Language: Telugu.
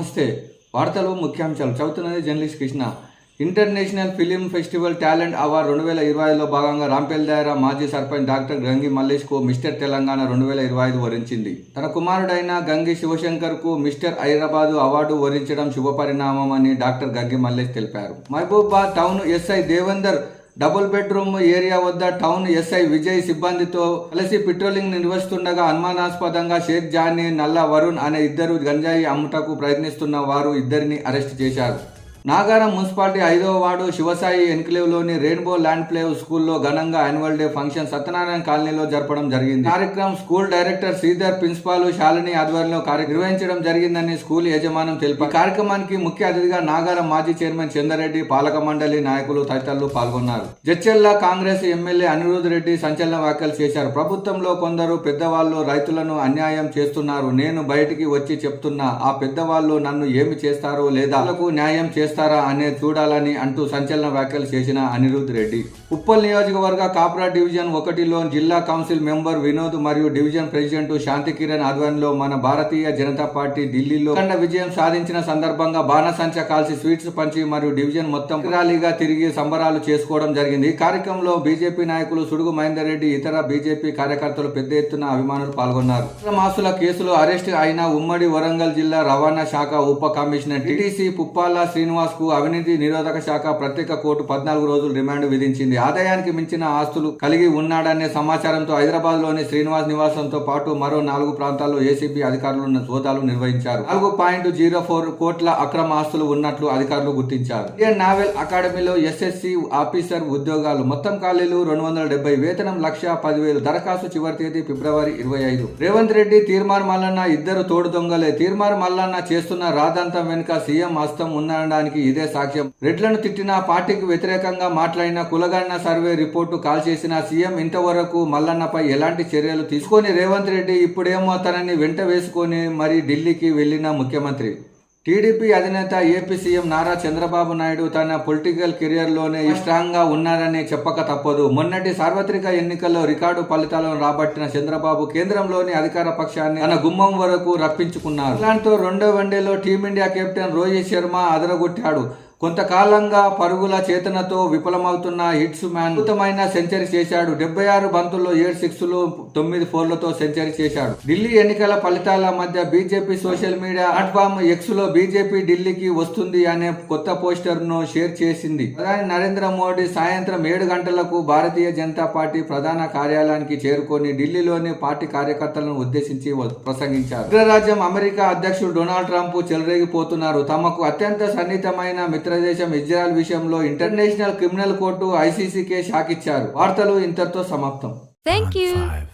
నమస్తే వార్తలు ముఖ్యాంశాలు. చదువుతున్నది journalist Krishna. International film festival talent award రెండు వేల ఇరవై ఐదులో భాగంగా రాంపేల్ దాయరా మాజీ సర్పంచ్ డాక్టర్ గంగి మల్లేష్కు మిస్టర్ తెలంగాణ రెండు వేల ఇరవై ఐదు వరించింది. తన కుమారుడైన గంగి శివశంకర్కు మిస్టర్ హైదరాబాదు అవార్డు వరించడం శుభపరిణామం అని డాక్టర్ గంగి మల్లేష్ తెలిపారు. Mahabubabad town SI Devender double bedroom area వద్ద టౌన్ ఎస్ఐ విజయ్ సిబ్బందితో కలిసి పెట్రోలింగ్ నిర్వహిస్తుండగా అనుమానాస్పదంగా షేక్ జానీ నల్ల వరుణ్ అనే ఇద్దరు గంజాయి అమ్ముటకు ప్రయత్నిస్తున్న వారు ఇద్దరిని అరెస్ట్ చేశారు. నాగారం మున్సిపాలిటీ ఐదవ వార్డు శివసాయి ఎన్క్లేవ్లోని రెయిన్బో ల్యాండ్ ప్లే స్కూల్లో ఘనంగా యాన్యువల్ డే ఫంక్షన్ సత్యనారాయణ కాలనీలో జరపడం జరిగింది. కార్యక్రమం school director Sridhar principal Shalini ఆధ్వర్యంలో కార్య- నిర్వహించడం జరిగిందని స్కూల్ యజమానం తెలిపారు. కార్యక్రమానికి ముఖ్య అతిథిగా నాగారం మాజీ చైర్మన్ చందరెడ్డి పాలక మండలి నాయకులు తదితరులు పాల్గొన్నారు. జడ్చెల్ల కాంగ్రెస్ ఎమ్మెల్యే అనిరుద్ రెడ్డి సంచలన వ్యాఖ్యలు చేశారు. ప్రభుత్వంలో కొందరు పెద్దవాళ్ళు రైతులను అన్యాయం చేస్తున్నారు. నేను బయటికి వచ్చి చెప్తున్నా ఆ పెద్దవాళ్ళు నన్ను ఏమి చేస్తారో లేదా వాళ్ళకు న్యాయం చేస్తారు అనేది చూడాలని అంటూ సంచలన వ్యాఖ్యలు చేసిన అనిరుద్ రెడ్డి. ఉప్పల్ నియోజకవర్గ కాప్రా డివిజన్ ఒకటిలో జిల్లా కౌన్సిల్ మెంబర్ వినోద్ మరియు డివిజన్ ప్రెసిడెంట్ శాంతి కిరణ్ ఆధ్వర్యంలో మన భారతీయ జనతా పార్టీ ఢిల్లీలో ఖండ విజయం సాధించిన సందర్భంగా బాణసంచ కాల్చి స్వీట్స్ పంచి మరియు డివిజన్ మొత్తం ర్యాలీగా తిరిగి సంబరాలు చేసుకోవడం జరిగింది. కార్యక్రమంలో బీజేపీ నాయకులు సుడుగు మహేందర్ రెడ్డి ఇతర బీజేపీ కార్యకర్తలు పెద్ద ఎత్తున అభిమానులు పాల్గొన్నారు. మాసుల కేసులో అరెస్ట్ అయిన ఉమ్మడి వరంగల్ జిల్లా రవాణా శాఖ ఉప కమిషనర్ టిటిసి పుప్పాల శ్రీనివాస్ కు అవినీతి నిరోధక శాఖ ప్రత్యేక కోర్టు పద్నాలుగు రోజులు రిమాండ్ విధించింది. ఆదాయానికి మించిన ఆస్తులు కలిగి ఉన్నాడనే సమాచారంతో హైదరాబాద్లోని శ్రీనివాస్ నివాసంతో పాటు మరో నాలుగు ప్రాంతాల్లో ఏసీబీ అధికారులు సోదాలు నిర్వహించారు. నాలుగు పాయింట్ జీరో ఫోర్ కోట్ల అక్రమ ఆస్తులు ఉన్నట్లు అధికారులు గుర్తించారు. ఇండియన్ నావెల్ అకాడమీలో ఎస్ఎస్సి ఆఫీసర్ ఉద్యోగాలు మొత్తం ఖాళీలు రెండు వందల డెబ్బై వేతనం లక్ష పదివేలు దరఖాస్తు చివరి తేదీ ఫిబ్రవరి ఇరవై ఐదు. రేవంత్ రెడ్డి తీర్మార్ మల్లన్న ఇద్దరు తోడు దొంగలే. తీర్మార్ మల్లన్న చేస్తున్న రాదంతం వెనుక సీఎం హస్తం ఉందనడానికి ఇదే సాక్ష్యం. రెడ్లను తిట్టిన పార్టీకి వ్యతిరేకంగా మాట్లాడిన కులగన్న సర్వే రిపోర్టు కాల్ చేసిన సీఎం ఇంతవరకు మల్లన్నపై ఎలాంటి చర్యలు తీసుకొని రేవంత్ రెడ్డి ఇప్పుడేమో తనని వెంట వేసుకొని మరి ఢిల్లీకి వెళ్ళిన ముఖ్యమంత్రి. టీడీపీ అధినేత ఏపీ సీఎం నారా చంద్రబాబు నాయుడు తన పొలిటికల్ కెరియర్లోనే స్ట్రాంగ్గా ఉన్నారని చెప్పక తప్పదు. మొన్నటి సార్వత్రిక ఎన్నికల్లో రికార్డు ఫలితాలను రాబట్టిన చంద్రబాబు కేంద్రంలోని అధికార పక్షాన్ని తన గుమ్మం వరకు రప్పించుకున్నారు. ఇలాంటితో రెండో వన్డేలో Team India captain Rohit Sharma అదరగొట్టాడు. కొంతకాలంగా పరుగుల చేతనతో విఫలమవుతున్న హిట్స్ మ్యాన్ అద్భుతమైన సెంచరీ చేశాడు. డెబ్బై ఆరు బంతుల్లో ఏడు సిక్స్లు తొమ్మిది ఫోర్లతో సెంచరీ చేశాడు. ఢిల్లీ ఎన్నికల ఫలితాల మధ్య బీజేపీ సోషల్ మీడియా ప్లాట్ఫామ్ ఎక్స్లో బీజేపీ ఢిల్లీకి వస్తుంది అనే కొత్త పోస్టర్ను షేర్ చేసింది. ప్రధాని నరేంద్ర మోడీ సాయంత్రం ఏడు గంటలకు భారతీయ జనతా పార్టీ ప్రధాన కార్యాలయానికి చేరుకొని ఢిల్లీలోని పార్టీ కార్యకర్తలను ఉద్దేశించి ప్రసంగించారు. అగ్రరాజ్యం అమెరికా అధ్యక్షుడు డొనాల్డ్ ట్రంప్ చెలరేగిపోతున్నారు. తమకు అత్యంత సన్నిహితమైన మిత్రదేశం ఇజ్రాయెల్ విషయంలో ఇంటర్నేషనల్ క్రిమినల్ కోర్టు ఐసీసీకే షాక్ ఇచ్చారు వార్తలు ఇంతటితో సమాప్తం you. Five.